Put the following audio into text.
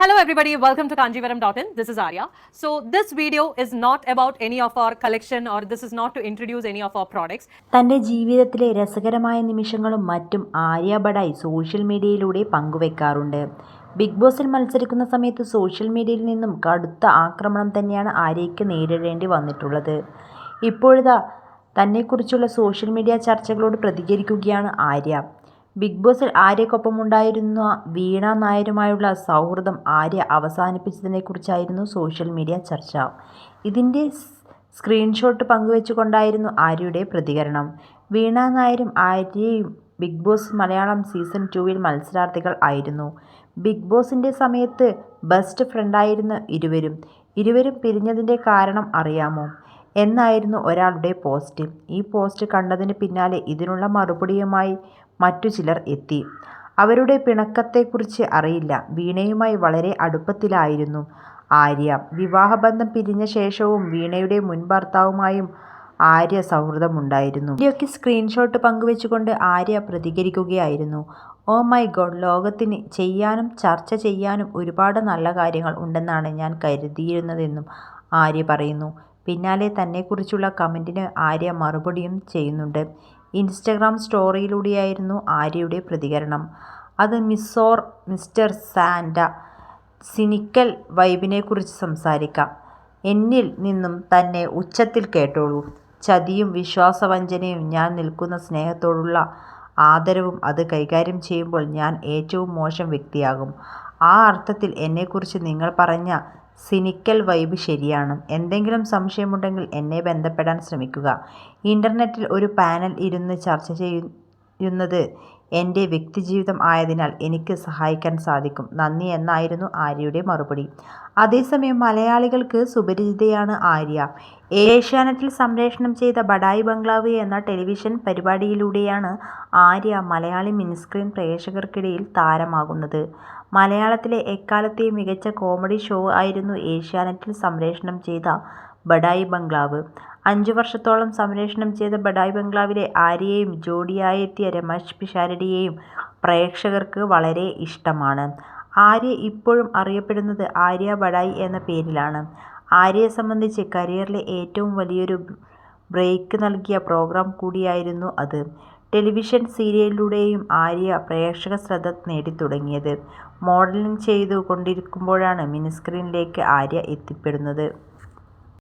Hello everybody, welcome to Kanjivaram.in. This is Arya. So this video is not about any of our collection or this is not to introduce any of our products. തന്റെ ജീവിതത്തിലെ രസകരമായ നിമിഷങ്ങളും മറ്റും Arya Badai social മീഡിയയിലൂടെ പങ്കുവെക്കാറുണ്ട് big ബോസിൽ മത്സരിക്കുന്ന സമയത്ത് social മീഡിയയിൽ നിന്നും കടുത്ത ആക്രമണം തന്നെയാണ് ആര്യയ്ക്ക് നേരിടേണ്ടി വന്നിട്ടുള്ളത് ഇപ്പോഴിതാ തന്നെക്കുറിച്ചുള്ള സോഷ്യൽ മീഡിയ ചർച്ചകളോട് പ്രതികരിക്കുകയാണ് ആര്യ ബിഗ് ബോസിൽ ആര്യക്കൊപ്പമുണ്ടായിരുന്ന വീണ നായരുമായുള്ള സൗഹൃദം ആര്യ അവസാനിപ്പിച്ചതിനെക്കുറിച്ചായിരുന്നു സോഷ്യൽ മീഡിയ ചർച്ച. ഇതിന്റെ സ്ക്രീൻഷോട്ട് പങ്കുവെച്ചുകൊണ്ടായിരുന്നു ആര്യയുടെ പ്രതികരണം. വീണ നായരും ആര്യയും ബിഗ് ബോസ് മലയാളം സീസൺ ടുവിൽ മത്സരാർത്ഥികൾ ആയിരുന്നു. ബിഗ് ബോസിന്റെ സമയത്ത് ബെസ്റ്റ് ഫ്രണ്ടായിരുന്ന ഇരുവരും. ഇരുവരും പിരിഞ്ഞതിന്റെ കാരണം അറിയാമോ? എന്നായിരുന്നു ഒരാളുടെ പോസ്റ്റ്. ഈ പോസ്റ്റ് കണ്ടതിന് പിന്നാലെ ഇതിനുള്ള മറുപടിയുമായി മറ്റു ചിലർ എത്തി. അവരുടെ പിണക്കത്തെക്കുറിച്ച് അറിയില്ല. വീണയുമായി വളരെ അടുപ്പത്തിലായിരുന്നു ആര്യ. വിവാഹബന്ധം പിരിഞ്ഞ ശേഷവും വീണയുടെ മുൻ ഭർത്താവുമായും ആര്യ സൗഹൃദമുണ്ടായിരുന്നു. വീഡിയോയ്ക്ക് സ്ക്രീൻഷോട്ട് പങ്കുവെച്ചുകൊണ്ട് ആര്യ പ്രതികരിക്കുകയായിരുന്നു. ഓ മൈ ഗോഡ് ലോകത്തിന് ചെയ്യാനും ചർച്ച ചെയ്യാനും ഒരുപാട് നല്ല കാര്യങ്ങൾ ഉണ്ടെന്നാണ് ഞാൻ കരുതിയിരുന്നതെന്നും ആര്യ പറയുന്നു. പിന്നാലെ തന്നെക്കുറിച്ചുള്ള കമന്റിന് ആര്യ മറുപടിയും ചെയ്യുന്നുണ്ട്. ഇൻസ്റ്റഗ്രാം സ്റ്റോറിയിലൂടെയായിരുന്നു ആര്യയുടെ പ്രതികരണം. അത് മിസ്സോർ മിസ്റ്റർ സാൻഡ സിനിക്കൽ വൈബിനെക്കുറിച്ച് സംസാരിക്കാം. എന്നിൽ നിന്നും തന്നെ ഉച്ചത്തിൽ കേട്ടോളൂ. ചതിയും വിശ്വാസവഞ്ചനയും ഞാൻ നിൽക്കുന്ന സ്നേഹത്തോടുള്ള ആദരവും അത് കൈകാര്യം ചെയ്യുമ്പോൾ ഞാൻ ഏറ്റവും മോശം വ്യക്തിയാകും. ആ അർത്ഥത്തിൽ എന്നെക്കുറിച്ച് നിങ്ങൾ പറഞ്ഞ സിനിക്കൽ വൈബ് ശരിയാണ്. എന്തെങ്കിലും സംശയമുണ്ടെങ്കിൽ എന്നെ ബന്ധപ്പെടാൻ ശ്രമിക്കുക. ഇന്റർനെറ്റിൽ ഒരു പാനൽ ഇരുന്ന് ചർച്ച ചെയ്യുന്നത് എന്റെ വ്യക്തിജീവിതം ആയതിനാൽ എനിക്ക് സഹായിക്കാൻ സാധിക്കും. നന്ദി എന്നായിരുന്നു ആര്യയുടെ മറുപടി. അതേസമയം മലയാളികൾക്ക് സുപരിചിതയാണ് ആര്യ. ഏഷ്യാനെറ്റിൽ സംപ്രേഷണം ചെയ്ത ബഡായി ബംഗ്ലാവ് എന്ന ടെലിവിഷൻ പരിപാടിയിലൂടെയാണ് ആര്യ മലയാളി മിനിസ്ക്രീൻ പ്രേക്ഷകർക്കിടയിൽ താരമാകുന്നത്. മലയാളത്തിലെ എക്കാലത്തെയും മികച്ച കോമഡി ഷോ ആയിരുന്നു ഏഷ്യാനെറ്റിൽ സംപ്രേഷണം ചെയ്ത ബഡായി ബംഗ്ലാവ്. അഞ്ചു വർഷത്തോളം സംപ്രേഷണം ചെയ്ത ബഡായി ബംഗ്ലാവിലെ ആര്യയെയും ജോഡിയായെത്തിയ രമേശ് പിഷാരടിയെയും പ്രേക്ഷകർക്ക് വളരെ ഇഷ്ടമാണ്. ആര്യ ഇപ്പോഴും അറിയപ്പെടുന്നത് ആര്യ ബഡായി എന്ന പേരിലാണ്. ആര്യയെ സംബന്ധിച്ച് കരിയറിലെ ഏറ്റവും വലിയൊരു ബ്രേക്ക് നൽകിയ പ്രോഗ്രാം കൂടിയായിരുന്നു അത്. ടെലിവിഷൻ സീരിയലിലൂടെയും ആര്യ പ്രേക്ഷക ശ്രദ്ധ നേടിത്തുടങ്ങിയത്. മോഡലിംഗ് ചെയ്തു കൊണ്ടിരിക്കുമ്പോഴാണ് മിനിസ്ക്രീനിലേക്ക് ആര്യ എത്തിപ്പെടുന്നത്.